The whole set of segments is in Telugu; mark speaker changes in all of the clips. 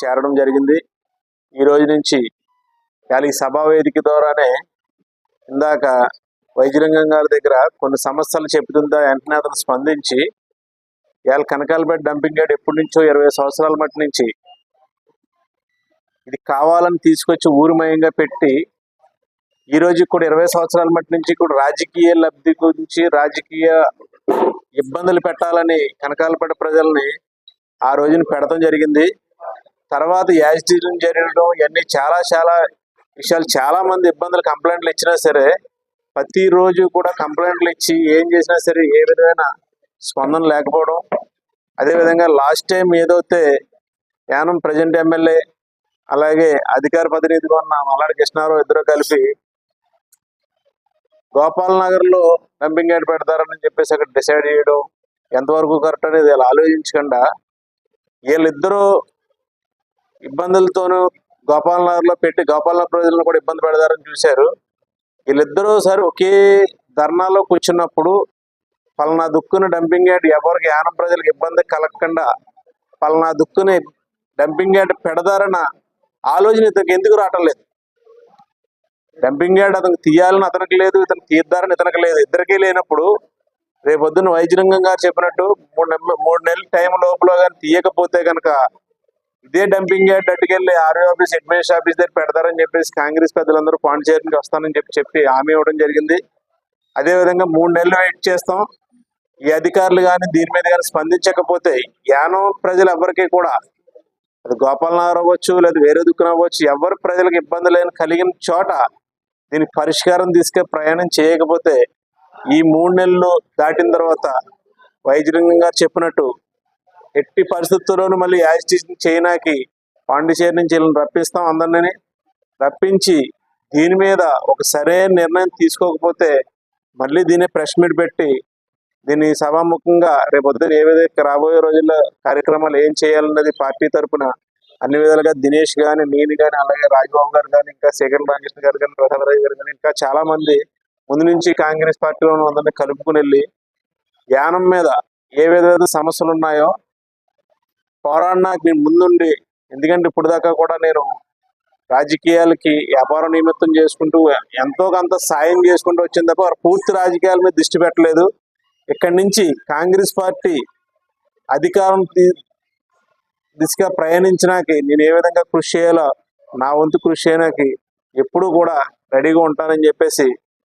Speaker 1: చేరడం జరిగింది. ఈ రోజు నుంచి ఇవాళ ఈ వేదిక ద్వారానే ఇందాక వైద్యరంగం గారి దగ్గర కొన్ని సమస్యలు చెప్తుందా వెంటనే అతను స్పందించి ఇవాళ కనకాలపేట డంపింగ్ యార్డ్ ఎప్పటి నుంచో ఇరవై సంవత్సరాల మట్టి నుంచి ఇది కావాలని తీసుకొచ్చి ఊరుమయంగా పెట్టి ఈ రోజు కూడా ఇరవై సంవత్సరాల మట్టి నుంచి కూడా రాజకీయ లబ్ధి గురించి రాజకీయ ఇబ్బందులు పెట్టాలని కనకాలపేట ప్రజల్ని ఆ రోజున పెడతం జరిగింది. తర్వాత యాజిటీలు జరగడం ఇవన్నీ చాలా చాలా విషయాలు. చాలా మంది ఇబ్బందులు కంప్లైంట్లు ఇచ్చినా సరే ప్రతిరోజు కూడా కంప్లైంట్లు ఇచ్చి ఏం చేసినా సరే ఏ విధమైన స్పందన లేకపోవడం. అదేవిధంగా లాస్ట్ టైం ఏదైతే యానం ప్రజెంట్ ఎమ్మెల్యే అలాగే అధికార ప్రతినిధిగా ఉన్న మల్లాడి కృష్ణారావు ఇద్దరు కలిపి గోపాల్ నగర్లో డంపింగ్ యార్డ్ పెడతారని చెప్పేసి అక్కడ డిసైడ్ చేయడం ఎంతవరకు కరెక్ట్ అనేది ఆలోచించకుండా వీళ్ళిద్దరూ ఇబ్బందులతోనూ గోపాల్ నగర్లో పెట్టి గోపాల్ నగర్ ప్రజలను కూడా ఇబ్బంది పెడతారని చూశారు. వీళ్ళిద్దరూ సరే ఒకే ధర్నాలో కూర్చున్నప్పుడు పలానా దుక్కుని డంపింగ్ యార్డ్ ఎవరికి యానం ప్రజలకు ఇబ్బంది కలగకుండా పలానా దుక్కుని డంపింగ్ యార్డ్ పెడతారన్న ఆలోచన ఇతనికి ఎందుకు రావటం లేదు? డంపింగ్ యార్డ్ అతనికి తీయాలని అతనికి లేదు ఇతను తీద్దారని ఇతనికి లేదు. ఇద్దరికీ లేనప్పుడు రేపొద్దున వైద్యరంగం గారు చెప్పినట్టు మూడు నెలలు మూడు నెలల టైం లోపల కానీ తీయకపోతే కనుక ఇదే డంపింగ్ యార్డ్ అట్టుకెళ్ళి ఆర్ఓ ఆఫీస్ అడ్మినిస్ట్రేషన్ ఆఫీస్ దగ్గర పెడతారని చెప్పేసి కాంగ్రెస్ పెద్దలందరూ పాండిచేరికి వస్తానని చెప్పి చెప్పి హామీ ఇవ్వడం జరిగింది. అదే విధంగా మూడు నెలలు వెయిట్ చేస్తాం. ఈ అధికారులు కానీ దీని మీద కానీ స్పందించకపోతే యానం ప్రజలు ఎవరికి కూడా అది గోపాలనగర్ అవ్వచ్చు లేదా వేరే దుక్కున అవ్వచ్చు ఎవరు ప్రజలకు ఇబ్బంది లేని కలిగిన చోట దీనికి పరిష్కారం తీసుకే ప్రయాణం చేయకపోతే ఈ మూడు నెలలు దాటిన తర్వాత వైద్యలింగం గారు చెప్పినట్టు ఎట్టి పరిస్థితుల్లోనూ మళ్ళీ యాజిటేషన్ చైనాకి పాండిచేరి నుంచి వీళ్ళని రప్పిస్తాం అందరినీ. రప్పించి దీని మీద ఒక సరైన నిర్ణయం తీసుకోకపోతే మళ్ళీ దీన్ని ప్రెస్ మీట్ పెట్టి దీన్ని సభాముఖంగా రేపు పొద్దున ఏ విధంగా రాబోయే రోజుల్లో కార్యక్రమాలు ఏం చేయాలన్నది పార్టీ తరపున అన్ని విధాలుగా దినేష్ కానీ నేను కానీ అలాగే రాజబాబు గారు కానీ ఇంకా శేఖర్ రామకృష్ణ గారు కానీ ప్రసాదరావు గారు కానీ ఇంకా చాలా మంది ముందు నుంచి కాంగ్రెస్ పార్టీలో ఉన్న అందరినీ కలుపుకుని వెళ్ళి యానం మీద ఏ విధమైన సమస్యలు ఉన్నాయో పోరాడడానికి నేను ముందుండి. ఎందుకంటే ఇప్పుడు దాకా కూడా నేను రాజకీయాలకి వ్యాపార నిమిత్తం చేసుకుంటూ ఎంతో కొంత సాయం చేసుకుంటూ వచ్చింది తప్ప పూర్తి రాజకీయాల మీద దృష్టి పెట్టలేదు. ఇక్కడి నుంచి కాంగ్రెస్ పార్టీ అధికారం దిశగా ప్రయాణించడానికి నేను ఏ విధంగా కృషి చేయాలో నా వంతు కృషి చేయడానికి ఎప్పుడూ కూడా రెడీగా ఉంటానని చెప్పేసి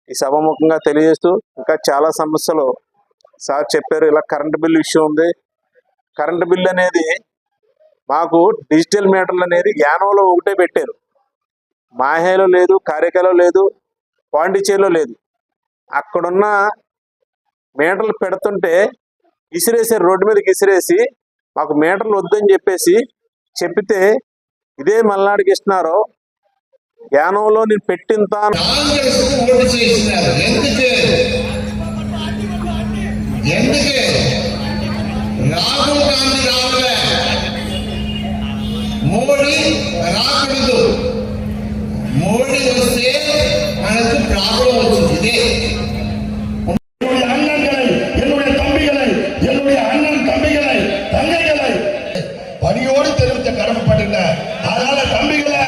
Speaker 1: ఈ సభముఖంగా తెలియజేస్తూ ఇంకా చాలా సమస్యలు సార్ చెప్పారు. ఇలా కరెంటు బిల్లు ఇష్యూ ఉంది. కరెంటు బిల్లు అనేది మాకు డిజిటల్ మీటర్లు అనేది యానంలో ఒకటే పెట్టారు. మాహేలో లేదు కారికలో లేదు పాండిచేరిలో లేదు. అక్కడున్న మీటర్లు పెడుతుంటే ఇసిరేసారు రోడ్డు మీదకి ఇసిరేసి మాకు మీటర్లు వద్దని చెప్పేసి చెప్పితే ఇదే మల్నాడు కృష్ణారావు యానంలో నేను పెట్టింతా
Speaker 2: ఎందుకే? என்ற
Speaker 3: என்னுடைய அண்ணன்களை என்னுடைய தம்பிகளை என்னுடைய அண்ணன் தம்பிகளை தங்கைகளை பணியோடு தெரிவித்த கடமைப்பட்டுங்க அதனால தம்பிகளை